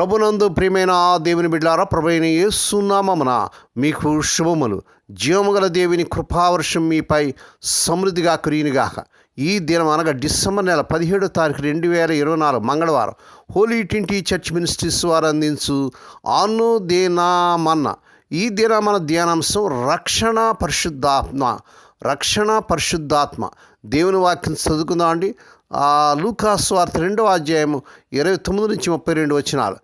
ప్రభునందు ప్రియమైన దేవుని బిడ్డారా ప్రభైన యేసునామమున మీకు శుభములు. జీవముగల దేవుని కృపావర్షం మీపై సమృద్ధిగా కురియునిగాక. ఈ దినం అనగా డిసెంబర్ నెల పదిహేడో తారీఖు రెండు వేల ఇరవై నాలుగు మంగళవారం హోలీ ట్వంటీ చర్చ్ మినిస్ట్రీస్ వారు అందించు ఆను దేనామన్న ఈ దిన మన ధ్యానాంశం రక్షణ పరిశుద్ధాత్మ రక్షణ పరిశుద్ధాత్మ. దేవుని వాక్యం చదువుకుందాం అండి లూకాస్ వార్త రెండవ అధ్యాయము ఇరవై తొమ్మిది నుంచి ముప్పై రెండు వచ్చినాలు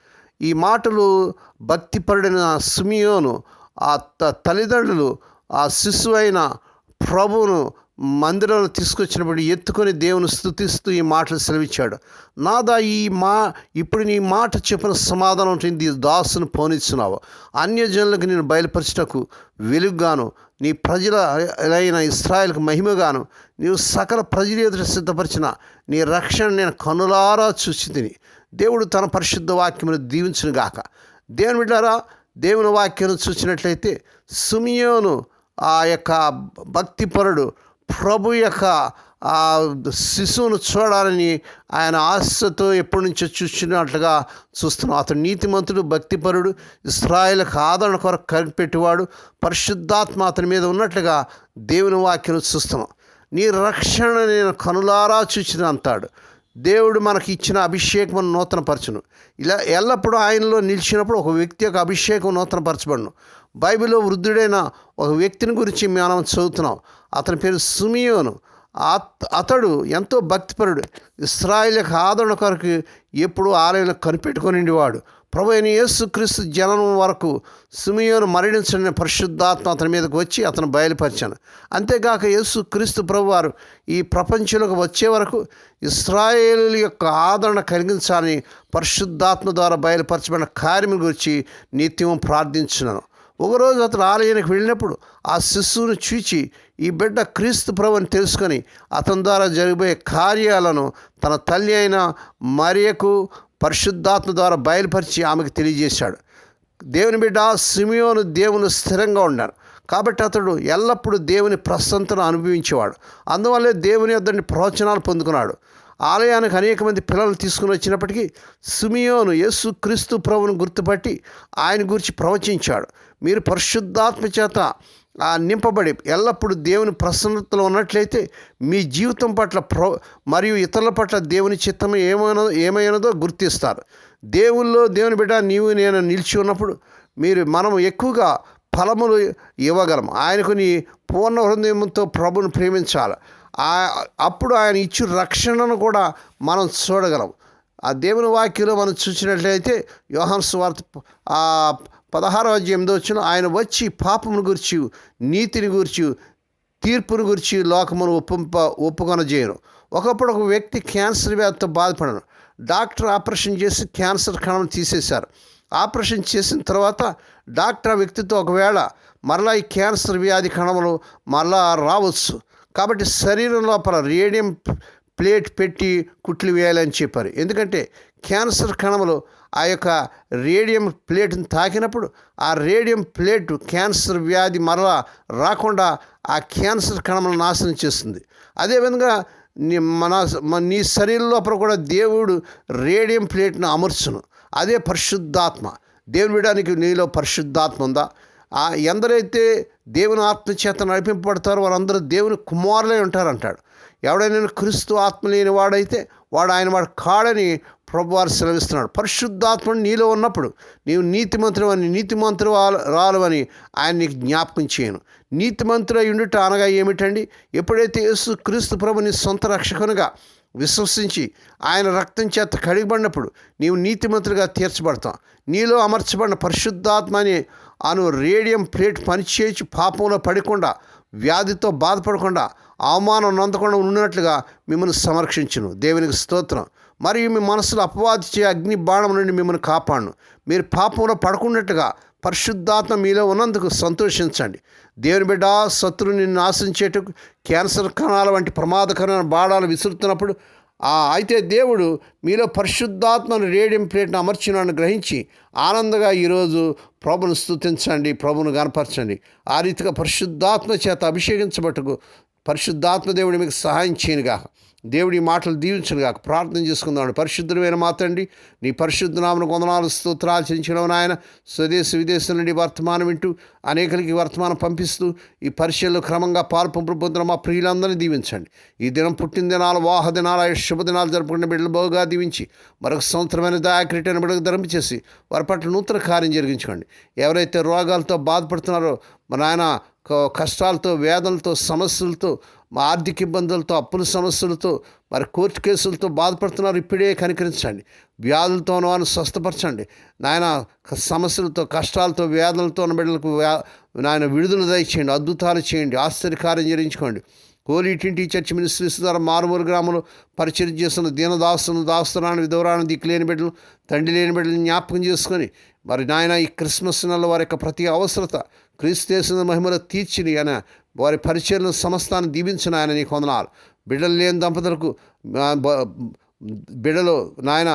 ఈ మాటలు భక్తిపరుడైన సుమియోను ఆ త తల్లిదండ్రులు ఆ శిశువు అయిన ప్రభువును మందిరంలో తీసుకొచ్చినప్పుడు ఎత్తుకొని దేవుని స్థుతిస్తూ ఈ మాటలు సెలవిచ్చాడు. నాదా ఈ మా ఇప్పుడు నీ మాట చెప్పిన సమాధానం ఉంటుంది దాసును పోనిస్తున్నావు అన్యజనులకు నేను బయలుపరచుటకు వెలుగుగాను. నీ ప్రజల అయిన ఇస్రాయల్కి మహిమగాను. నీవు సకల ప్రజల ఎదుట సిద్ధపరిచిన నీ రక్షణ నేను కనులారా చూసి తిని. దేవుడు తన పరిశుద్ధ వాక్యమును దీవించును గాక. దేవుని బిడ్డారా దేవుని వాక్యం చూసినట్లయితే సుమియోను ఆ యొక్క భక్తిపరుడు ప్రభు యొక్క ఆ శిశువును చూడాలని ఆయన ఆశతో ఎప్పటి నుంచో చూసినట్లుగా చూస్తున్నాం. అతడు నీతిమంతుడు భక్తిపరుడు ఇస్రాయేల్కి ఆదరణ కొరకు కనిపెట్టేవాడు పరిశుద్ధాత్మ అతని మీద ఉన్నట్లుగా దేవుని వాక్యం చూస్తున్నాం. నీ రక్షణ నేను కనులారా చూచిన అంటాడు దేవుడు మనకి ఇచ్చిన అభిషేకం నూతనపరచును. ఇలా ఎల్లప్పుడూ ఆయనలో నిలిచినప్పుడు ఒక వ్యక్తి యొక్క అభిషేకం నూతనపరచబడును. బైబిల్లో వృద్ధుడైన ఒక వ్యక్తిని గురించి మనం చదువుతున్నాం. అతని పేరు సుమియోను. అతడు ఎంతో భక్తిపరుడు. ఇస్రాయిల్ యొక్క ఆదరణ కొరకు ఎప్పుడు ఆలయంలో కనిపెట్టుకొనివాడు ప్రభు అయిన యేసుక్రీస్తు జననం వరకు సిమియోను మరణించిన పరిశుద్ధాత్మ అతని మీదకి వచ్చి అతను బయలుపరిచాను. అంతేకాక యేసు క్రీస్తు ప్రభు వారు ఈ ప్రపంచంలోకి వచ్చే వరకు ఇస్రాయేల్ యొక్క ఆదరణ కలిగించాలని పరిశుద్ధాత్మ ద్వారా బయలుపరచబడిన కార్యం గురించి నిత్యం ప్రార్థించున్నాను. ఒకరోజు అతను ఆలయానికి వెళ్ళినప్పుడు ఆ శిశువును చూచి ఈ బిడ్డ క్రీస్తు ప్రభు అని తెలుసుకొని అతని ద్వారా జరిగిపోయే కార్యాలను తన తల్లి అయిన మరియకు పరిశుద్ధాత్మ ద్వారా బయలుపరిచి ఆమెకు తెలియజేశాడు. దేవుని బిడ్డ సిమియోను దేవుని స్థిరంగా ఉన్నాడు కాబట్టి అతడు ఎల్లప్పుడూ దేవుని ప్రసన్నతను అనుభవించేవాడు. అందువల్లే దేవుని యొద్దని ప్రవచనాలు పొందుకున్నాడు. ఆలయానికి అనేక మంది పిల్లలు తీసుకుని వచ్చినప్పటికీ సుమియోను యేసు క్రీస్తు ప్రభును గుర్తుపట్టి ఆయన గురించి ప్రవచించాడు. మీరు పరిశుద్ధాత్మ చేత ఆ నింపబడి ఎల్లప్పుడూ దేవుని ప్రసన్నతలో ఉన్నట్లయితే మీ జీవితం పట్ల ప్ర మరియు ఇతరుల పట్ల దేవుని చిత్తం ఏమైనా ఏమైనదో గుర్తిస్తారు. దేవుల్లో దేవుని బిడ్డ నీవు నేను నిలిచి ఉన్నప్పుడు మీరు మనం ఎక్కువగా ఫలములు ఇవ్వగలం ఆయనకు నీ పూర్ణ హృదయంతో ప్రభుని ప్రేమించాలి. అప్పుడు ఆయన ఇచ్చు రక్షణను కూడా మనం చూడగలం. ఆ దేవుని వాక్యంలో మనం చూసినట్లయితే యోహాన్ స్వార్థ ఆ పదహారవ ఎనిమిదో వచ్చిన ఆయన వచ్చి పాపమును గురించి నీతిని గురించి తీర్పును గురించి లోకమును ఒప్పింప ఒప్పుకొన చేయను ఒకప్పుడు ఒక వ్యక్తి క్యాన్సర్ వ్యాధితో బాధపడను. డాక్టర్ ఆపరేషన్ చేసి క్యాన్సర్ కణం తీసేశారు. ఆపరేషన్ చేసిన తర్వాత డాక్టర్ ఆ వ్యక్తితో ఒకవేళ మరలా ఈ క్యాన్సర్ వ్యాధి కణములు మరలా రావచ్చు. కాబట్టి శరీరం లోపల రేడియం ప్లేట్ పెట్టి కుట్లు వేయాలని చెప్పారు. ఎందుకంటే క్యాన్సర్ కణములు ఆ యొక్క రేడియం ప్లేట్ని తాకినప్పుడు ఆ రేడియం ప్లేట్ క్యాన్సర్ వ్యాధి మరలా రాకుండా ఆ క్యాన్సర్ కణములను నాశనం చేస్తుంది. అదేవిధంగా నీ మన నీ శరీరం లోపల కూడా దేవుడు రేడియం ప్లేట్ను అమర్చును. అదే పరిశుద్ధాత్మ. దేవుని విడడానికి నీలో పరిశుద్ధాత్మ ఉందా? ఎందరైతే దేవుని ఆత్మ చేత నడిపింపబడతారో వారందరూ దేవుని కుమారులై ఉంటారంటాడు. ఎవడైనా క్రీస్తు ఆత్మ లేని వాడైతే వాడు ఆయన వాడు కాడని ప్రభువారు సెలవిస్తున్నాడు. పరిశుద్ధాత్మను నీలో ఉన్నప్పుడు నీవు నీతిమంతుడు అని నీతిమంతుడు రాలవని ఆయన నీకు జ్ఞాపకం చేయను. నీతిమంతుడు ఉండుట అనగా ఏమిటండి? ఎప్పుడైతే యేసు క్రీస్తు ప్రభుని సొంత రక్షకునిగా విశ్వసించి ఆయన రక్తం చేత కడిగబడినప్పుడు నీవు నీతిమంతులుగా తీర్చబడతాం నీలో అమర్చబడిన పరిశుద్ధాత్మ అని అను రేడియం ప్లేట్ పనిచేయచ్చు పాపంలో పడకుండా వ్యాధితో బాధపడకుండా అవమానం నొందకుండా ఉన్నట్లుగా మిమ్మల్ని సంరక్షించును. దేవునికి స్తోత్రం. మరియు మీ మనసులో అపవాది చేయ అగ్ని బాణం నుండి మిమ్మల్ని కాపాడును. మీరు పాపంలో పడుకున్నట్టుగా పరిశుద్ధాత్మ మీలో ఉన్నందుకు సంతోషించండి. దేవుని బిడ్డ శత్రువుని నిన్ను ఆశించేటకు క్యాన్సర్ కణాల వంటి ప్రమాదకరమైన బాణాలు విసురుతున్నప్పుడు ఆ అయితే దేవుడు మీలో పరిశుద్ధాత్మను రేడియం ప్లేట్ను అమర్చినాన్ని గ్రహించి ఆనందంగా ఈరోజు ప్రభును స్థుతించండి ప్రభును గనపరచండి. ఆ రీతిగా పరిశుద్ధాత్మ చేత అభిషేకించబట్టుకు పరిశుద్ధాత్మ దేవుడి మీకు సహాయం చేయనుగా దేవుడి మాటలు దీవించను గాక ప్రార్థన చేసుకుందాం పరిశుద్ధమైన మాతండి నీ పరిశుద్ధ నామను కొందనాలు స్తోత్రాలు చెంచడం నాయన. స్వదేశ విదేశం నుండి వర్తమానం వింటూ అనేకలకి వర్తమానం పంపిస్తూ ఈ పరిచయలో క్రమంగా పాల్పంపులు పొందిన మా ప్రియులందరినీ దీవించండి. ఈ దినం పుట్టిన దినాలు వాహ దినాలు శుభ దినాలు జరుపుకునే బిడ్డలు బాగుగా దీవించి మరొక సంవత్సరమైన దయాక్రీటైన బిడ్డకు ధరింపచేసి వారి పట్ల నూతన కార్యం జరిగించుకోండి. ఎవరైతే రోగాలతో బాధపడుతున్నారో మన నాయన కష్టాలతో వేదనలతో సమస్యలతో మా ఆర్థిక ఇబ్బందులతో అప్పుల సమస్యలతో మరి కోర్టు కేసులతో బాధపడుతున్నారు ఇప్పుడే కనికరించండి. వ్యాధులతోనూ అని స్వస్థపరచండి. నాయన సమస్యలతో కష్టాలతో వేదనలతో ఉన్న బిడ్డలకు నాయన విడుదల దయచేయండి అద్భుతాలు చేయండి ఆశ్చర్యకార్యం జరిగించుకోండి. కోలిటింటి చర్చ్ మినిస్ట్రీస్ ద్వారా మారుమూరు గ్రామంలో పరిచయం చేస్తున్న దీనదాసును దాస్తురాన్ని దిక్కు దిక్కులేని బిడ్డలు తండ్రి లేని బిడ్డలు జ్ఞాపకం చేసుకొని మరి నాయన ఈ క్రిస్మస్ నెల వారి యొక్క ప్రతి అవసరత క్రీస్తు చేసిన మహిమలో తీర్చిని ఆయన వారి పరిచయలను సమస్తాన్ని దీవించిన ఆయన నీకు వందనాలు. బిడ్డలు లేని దంపతులకు బిడ్డలు నాయన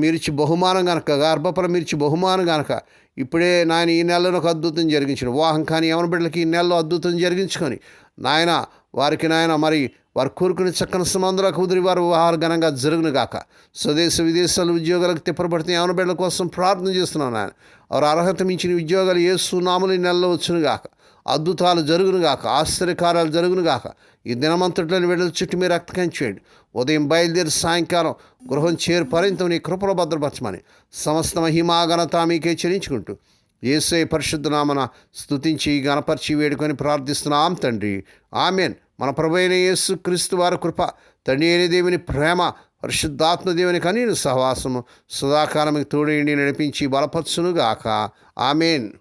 మీరిచ్చి బహుమానం గనక గర్భఫలం మీరిచ్చి బహుమానం గనక ఇప్పుడే నాయన ఈ నెలలో ఒక అద్భుతం జరిగించిన. వివాహం కానీ ఎవరి బిడ్డలకి ఈ నెలలో అద్భుతం జరిగించుకొని నాయన వారికి నాయన మరి వారు కోరుకుని చక్కని సమందులకు కుదిరి వారు వివాహాలు ఘనంగా జరుగును గాక స్వదేశ విదేశాల ఉద్యోగాలకు తిప్పబడితే యవన బిడ్డల కోసం ప్రార్థన చేస్తున్నాను ఆయన. వారు అర్హత మించిన ఉద్యోగాలు ఏ సునాములు ఈ నెలలో వచ్చును గాక అద్భుతాలు జరుగును గాక ఆశ్చర్యకార్యాలు జరుగును గాక ఈ దినమంతట్లోని బిడ్డల చుట్టూ మీరు రక్తకం చేయండి ఉదయం బయలుదేరి సాయంకాలం గృహం చేరు పర్యంతం నీ కృపలో భద్రపరచమని సమస్త మహిమాఘనత మీకే చెల్లించుకుంటూ ఏసే పరిశుద్ధ నామన స్తుతించి గణపరిచి వేడుకొని ప్రార్థిస్తున్నాం తండ్రి. ఆమెన్. మన ప్రభు యేసు క్రీస్తు వారి కృప తండ్రి అయిన దేవుని ప్రేమ పరిశుద్ధాత్మ దేవుని కనీను సహవాసము సదాకాలమికి తోడేయండి నడిపించి బలపరచునుగాక. ఆమెన్.